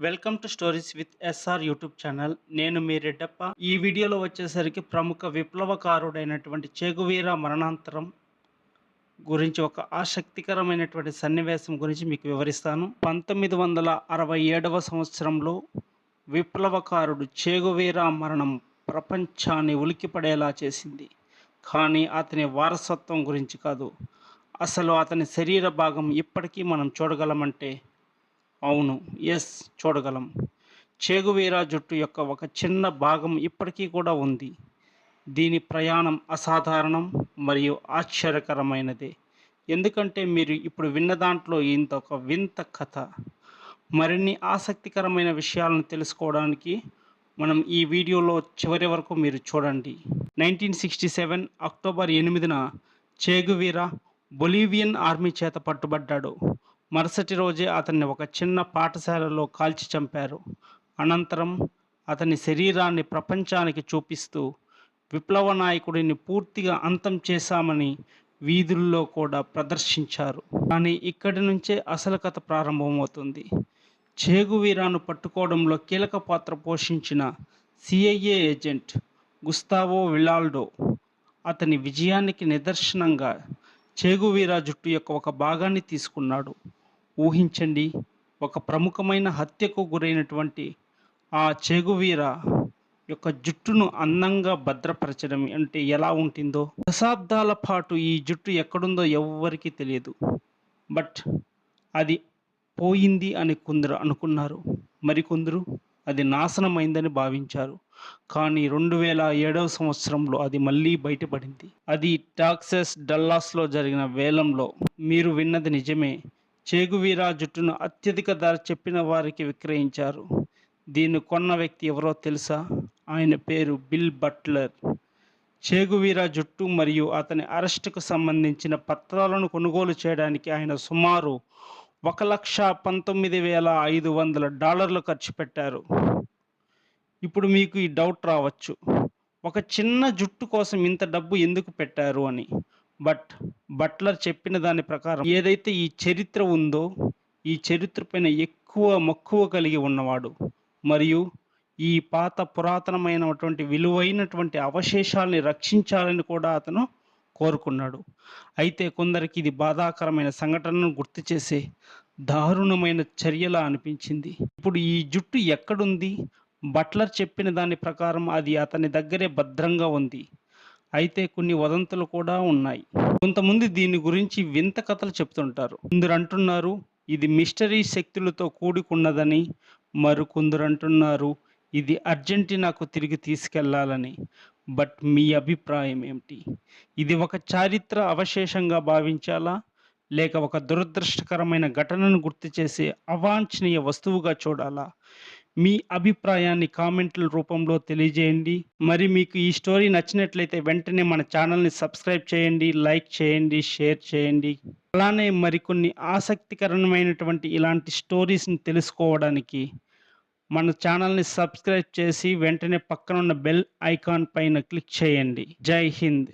Welcome to stories with SR YouTube channel. నేను మీ రెడ్డప్ప. ఈ వీడియోలో వచ్చేసరికి ప్రముఖ విప్లవకారుడైనటువంటి చేగువీర మరణాంతరం గురించి ఒక ఆసక్తికరమైనటువంటి సన్నివేశం గురించి మీకు వివరిస్తాను. పంతొమ్మిది వందల అరవై ఏడవ సంవత్సరంలో విప్లవకారుడు చేగువీర మరణం ప్రపంచాన్ని ఉలికిపడేలా చేసింది. కానీ అతని వారసత్వం గురించి కాదు. అసలు అతని శరీర భాగం ఇప్పటికీ మనం చూడగలమంటే అవును. ఎస్ చూడగలం. చేగువీరా జుట్టు యొక్క ఒక చిన్న భాగం ఇప్పటికీ కూడా ఉంది. దీని ప్రయాణం అసాధారణం మరియు ఆశ్చర్యకరమైనదే. ఎందుకంటే మీరు ఇప్పుడు విన్న దాంట్లో ఇంత ఒక వింత కథ. మరిన్ని ఆసక్తికరమైన విషయాలను తెలుసుకోవడానికి మనం ఈ వీడియోలో చివరి వరకు మీరు చూడండి. నైన్టీన్ సిక్స్టీ సెవెన్ అక్టోబర్ ఎనిమిదిన చేగువీరా బొలీవియన్ ఆర్మీ చేత పట్టుబడ్డాడు. మరుసటి రోజే అతన్ని ఒక చిన్న పాఠశాలలో కాల్చి చంపారు. అనంతరం అతని శరీరాన్ని ప్రపంచానికి చూపిస్తూ విప్లవ నాయకుడిని పూర్తిగా అంతం చేశామని వీధుల్లో కూడా ప్రదర్శించారు. కానీ ఇక్కడి నుంచే అసలు కథ ప్రారంభమవుతుంది. చేగువీరాను పట్టుకోవడంలో కీలక పాత్ర పోషించిన సిఐఏ ఏజెంట్ గుస్తావో విలాల్డో అతని విజయానికి నిదర్శనంగా చేగువీరా జుట్టు యొక్క ఒక భాగాన్ని తీసుకున్నాడు. ఊహించండి. ఒక ప్రముఖమైన హత్యకు గురైనటువంటి ఆ చెగువీర యొక్క జుట్టును అందంగా భద్రపరచడం అంటే ఎలా ఉంటుందో దశాబ్దాల పాటు ఈ జుట్టు ఎక్కడుందో ఎవ్వరికీ తెలియదు. బట్ అది పోయింది అని కొందరు అనుకున్నారు. మరికొందరు అది నాశనమైందని భావించారు. కానీ రెండు వేల ఏడవ సంవత్సరంలో అది మళ్ళీ బయటపడింది. అది టాక్సెస్ డల్లాస్లో జరిగిన వేలంలో మీరు విన్నది నిజమే. చేగువీరా జుట్టును అత్యధిక ధర చెప్పిన వారికి విక్రయించారు. దీన్ని కొన్న వ్యక్తి ఎవరో తెలుసా? ఆయన పేరు బిల్ బట్లర్. చేగువీరా జుట్టు మరియు అతని అరెస్టుకు సంబంధించిన పత్రాలను కొనుగోలు చేయడానికి ఆయన సుమారు ఒక లక్ష పంతొమ్మిది వేల ఐదు వందల డాలర్లు ఖర్చు పెట్టారు. ఇప్పుడు మీకు ఈ డౌట్ రావచ్చు. ఒక చిన్న జుట్టు కోసం ఇంత డబ్బు ఎందుకు పెట్టారు అని. బట్ బట్లర్ చెప్పిన దాని ప్రకారం ఏదైతే ఈ చరిత్ర ఉందో ఈ చరిత్ర పైన ఎక్కువ మక్కువ కలిగి ఉన్నవాడు మరియు ఈ పాత పురాతనమైనటువంటి విలువైనటువంటి అవశేషాలని రక్షించాలని కూడా అతను కోరుకున్నాడు. అయితే కొందరికి ఇది బాధాకరమైన సంఘటనను గుర్తు చేసే దారుణమైన చర్యలా అనిపించింది. ఇప్పుడు ఈ జుట్టు ఎక్కడుంది? బట్లర్ చెప్పిన దాని ప్రకారం అది అతని దగ్గరే భద్రంగా ఉంది. అయితే కొన్ని వదంతులు కూడా ఉన్నాయి. కొంతమంది దీని గురించి వింత కథలు చెప్తుంటారు. కొందరు అంటున్నారు ఇది మిస్టరీ శక్తులతో కూడుకున్నదని. మరికొందరు అంటున్నారు ఇది అర్జెంటీనాకు తిరిగి తీసుకెళ్ళాలని. బట్ మీ అభిప్రాయం ఏమిటి? ఇది ఒక చారిత్ర అవశేషంగా భావించాలా? లేక ఒక దురదృష్టకరమైన ఘటనను గుర్తు చేసే అవాంఛనీయ వస్తువుగా చూడాలా? మీ అభిప్రాయాన్ని కామెంట్ల రూపంలో తెలియజేయండి. మరి మీకు ఈ స్టోరీ నచ్చినట్లయితే వెంటనే మన ఛానల్ని సబ్స్క్రైబ్ చేయండి లైక్ చేయండి షేర్ చేయండి. అలానే మరికొన్ని ఆసక్తికరమైనటువంటి ఇలాంటి స్టోరీస్ని తెలుసుకోవడానికి మన ఛానల్ని సబ్స్క్రైబ్ చేసి వెంటనే పక్కనున్న బెల్ ఐకాన్ పైన క్లిక్ చేయండి. జై హింద్.